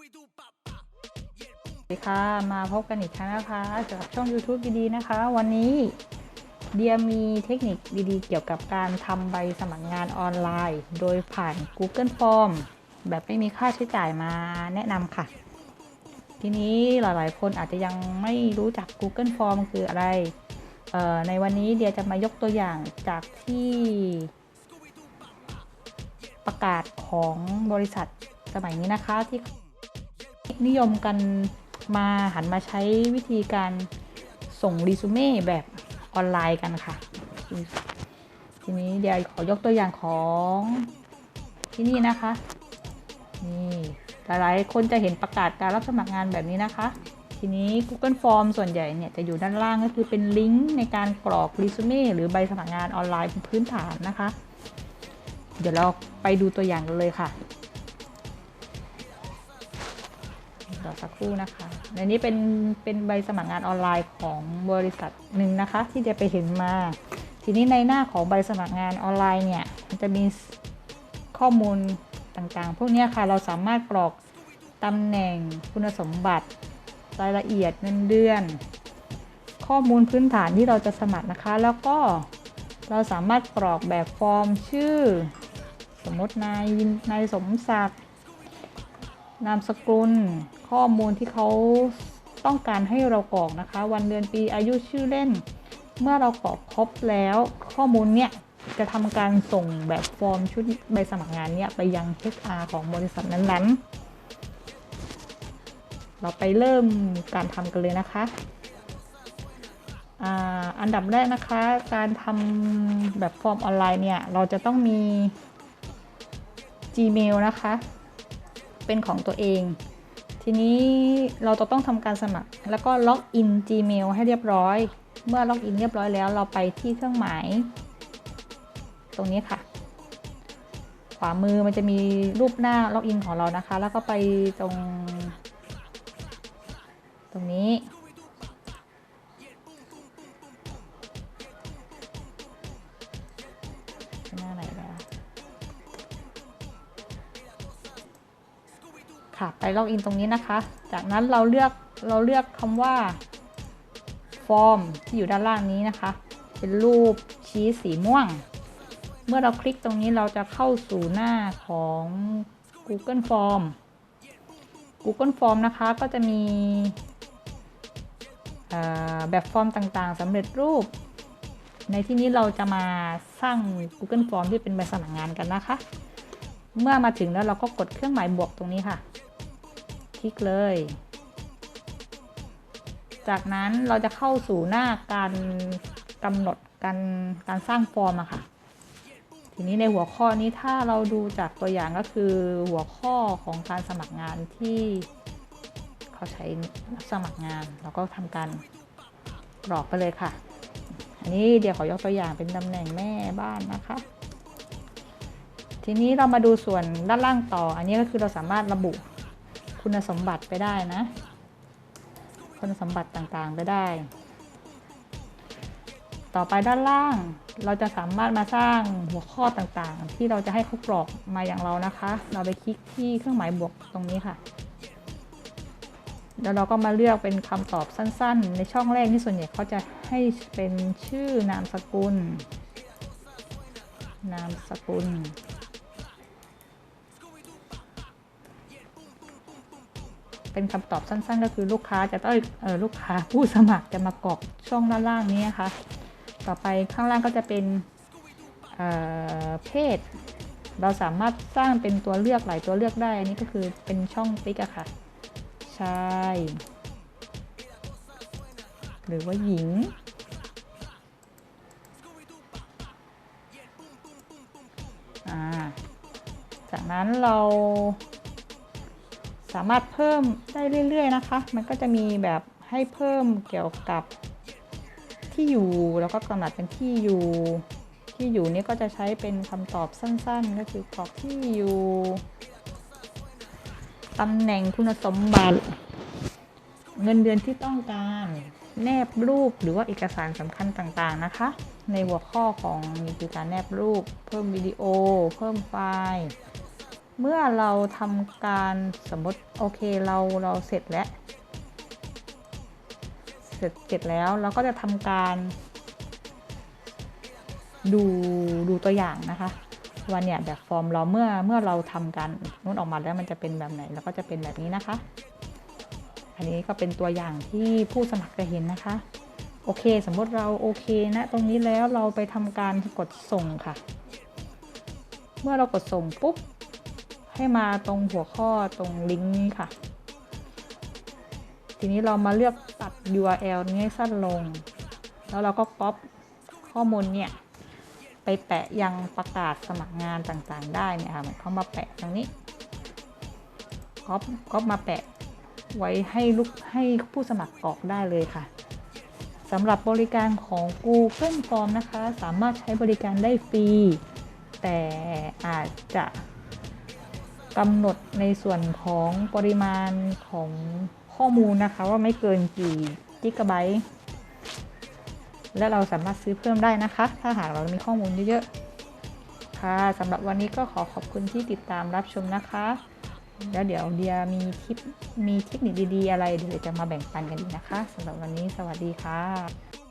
สวัสดีค่ะมาพบกันอีกครั้งนะคะจากช่อง YouTube ดีๆนะคะ วันนี้เดียมีเทคนิคดีๆ เกี่ยวกับการทำใบสมัครงานออนไลน์ โดยผ่าน Google Form แบบไม่มีค่าใช้จ่ายมาแนะนำค่ะ ทีนี้หลายๆ คนอาจจะยังไม่รู้จัก Google Form คืออะไร ในวันนี้เดียจะมายกตัวอย่างจากที่ ประกาศของบริษัทสมัยนี้นะคะที่ นิยมกันมาหันมาใช้วิธีการส่งรีสูเม่แบบออนไลน์กันค่ะ ทีนี้เดี๋ยวขอยกตัวอย่างของที่นี่นะคะ นี่หลายๆคนจะเห็นประกาศการรับสมัครงานแบบนี้นะคะ ทีนี้ Google Form ส่วนใหญ่เนี่ยจะอยู่ด้านล่างก็คือเป็นลิงก์ในการกรอกรีสูเม่หรือใบสมัครงานออนไลน์เป็นพื้นฐานนะคะ เดี๋ยวเราไปดูตัวอย่างกันเลยค่ะ รอสักครู่นะคะในนี้เป็นเป็นใบสมัครงานออนไลน์ของบริษัทหนึ่งนะคะ ที่จะไปเห็นมา ทีนี้ในหน้าของใบสมัครงานออนไลน์เนี่ยมันจะมีข้อมูลต่างๆ พวกนี้ค่ะเราสามารถกรอกตำแหน่งคุณสมบัติ รายละเอียดเงินเดือน ข้อมูลพื้นฐานที่เราจะสมัครนะคะ แล้วก็เราสามารถกรอกแบบฟอร์มชื่อ สมมตินายนายสมศักดิ์นามสกุล ข้อมูลที่เขาต้องการให้เรากรอกนะคะ วันเดือนปีอายุชื่อเล่น เมื่อเรากรอกครบแล้ว ข้อมูลเนี้ยจะทำการส่งแบบฟอร์มชุดใบสมัครงานเนี้ยไปยัง HR ของบริษัทนั้นๆ เราไปเริ่มการทำกันเลยนะคะอันดับแรกนะคะ การทำแบบฟอร์มออนไลน์เนี่ย เราจะต้องมี Gmail นะคะ เป็นของตัวเอง ทีนี้เราจะต้องทำการสมัคร แล้วก็ล็อกอิน Gmail ให้เรียบร้อย เมื่อล็อกอินเรียบร้อยแล้ว เราไปที่เครื่องหมาย ตรงนี้ค่ะ ขวามือมันจะมีรูปหน้าล็อกอินของเรานะคะ แล้วก็ไปตรง ตรงนี้ ค่ะ ไปล็อกอินตรงนี้นะคะ จากนั้นเราเลือกเราเลือกคำว่าฟอร์มที่อยู่ด้านล่างนี้นะคะ เป็นรูปชี้สีม่วง เมื่อเราคลิกตรงนี้เราจะเข้าสู่หน้าของ Google Form Google Form นะคะก็จะมีแบบฟอร์มต่างๆสำเร็จรูป ในที่นี้เราจะมาสร้าง Google Form ที่เป็นใบสมัครงานกันนะคะ เมื่อมาถึงแล้วเราก็กดเครื่องหมายบวกตรงนี้ค่ะ คลิกเลย จากนั้นเราจะเข้าสู่หน้าการกำหนดการการสร้างฟอร์มอะค่ะ ทีนี้ในหัวข้อนี้ถ้าเราดูจากตัวอย่างก็คือหัวข้อของการสมัครงานที่เขาใช้รับสมัครงานเราก็ทำการกรอกไปเลยค่ะ อันนี้เดี๋ยวขอยกตัวอย่างเป็นตำแหน่งแม่บ้านนะคะ ทีนี้เรามาดูส่วนด้านล่างต่อ อันนี้ก็คือเราสามารถระบุ คุณสมบัติไปได้นะ คุณสมบัติต่างๆไปได้ ต่อไปด้านล่างเราจะสามารถมาสร้างหัวข้อต่างๆ ที่เราจะให้เขากรอกมาอย่างเรานะคะ เราไปคลิกที่เครื่องหมายบวกตรงนี้ค่ะแล้วเราก็มาเลือกเป็นคำตอบสั้นๆ ในช่องแรกที่ส่วนใหญ่เขาจะให้เป็นชื่อนามสกุล นามสกุล เป็นคำตอบสั้น ๆ ก็คือลูกค้าจะต้องเออลูกค้าผู้สมัครจะมากรอกช่องด้านล่างนี้นะคะต่อไปข้างล่างก็จะเป็นเเพศ เราสามารถสร้างเป็นตัวเลือกหลายตัวเลือกได้ อันนี้ก็คือเป็นช่องติ๊กอะค่ะชายหรือว่าหญิงอ่าจากนั้นเรา สามารถเพิ่มได้เรื่อย ๆ นะคะ มันก็จะมีแบบให้เพิ่มเกี่ยวกับที่อยู่แล้วก็กำหนดเป็นที่อยู่ ที่อยู่นี่ก็จะใช้เป็นคำตอบสั้นๆ ก็คือกรอกที่อยู่ตำแหน่งคุณสมบัติ เงินเดือนที่ต้องการแนบรูปหรือว่าเอกสารสำคัญต่างๆนะคะ ในหัวข้อของมีคือการแนบรูป เพิ่มวิดีโอ เพิ่มไฟล์ เมื่อเราทำการสมมติโอเคเราเราเสร็จแล้ว เสร็จเสร็จแล้วเราก็จะทำการ ดูดูตัวอย่างนะคะว่าเนี่ยแบบฟอร์มเราเมื่อเมื่อเราทำการนู้นออกมาแล้วมันจะเป็นแบบไหนแล้วก็จะเป็นแบบนี้นะคะ อันนี้ก็เป็นตัวอย่างที่ผู้สมัครจะเห็นนะคะ โอเค สมมติเราโอเคนะตรงนี้แล้วเราไปทำการกดส่งค่ะ เมื่อเรากดส่งปุ๊บ ให้มาตรงหัวข้อตรงลิงก์นี้ค่ะ ทีนี้เรามาเลือกตัด URL นี้ให้สั้นลง แล้วเราก็ก๊อปข้อมูลเนี่ย ไปแปะยังประกาศสมัครงานต่างๆ ได้เนี่ยค่ะมันเขามาแปะตรงนี้ก๊อปก๊อปมาแปะไว้ให้ลูกให้ผู้สมัครกรอกได้เลยค่ะสำหรับบริการของ Google Form นะคะ สามารถใช้บริการได้ฟรี แต่อาจจะ กำหนดในส่วนของปริมาณของข้อมูลนะคะ ว่าไม่เกินกี่กิกะไบต์และเราสามารถซื้อเพิ่มได้นะคะ ถ้าหากเรามีข้อมูลเยอะๆ ค่ะสำหรับวันนี้ก็ขอขอบคุณที่ติดตามรับชมนะคะ แล้วเดี๋ยวเดียมีทิปมีเทคนิคดีๆ อะไรเดี๋ยวจะมาแบ่งปันกันอีนะคะสำหรับวันนี้สวัสดีค่ะ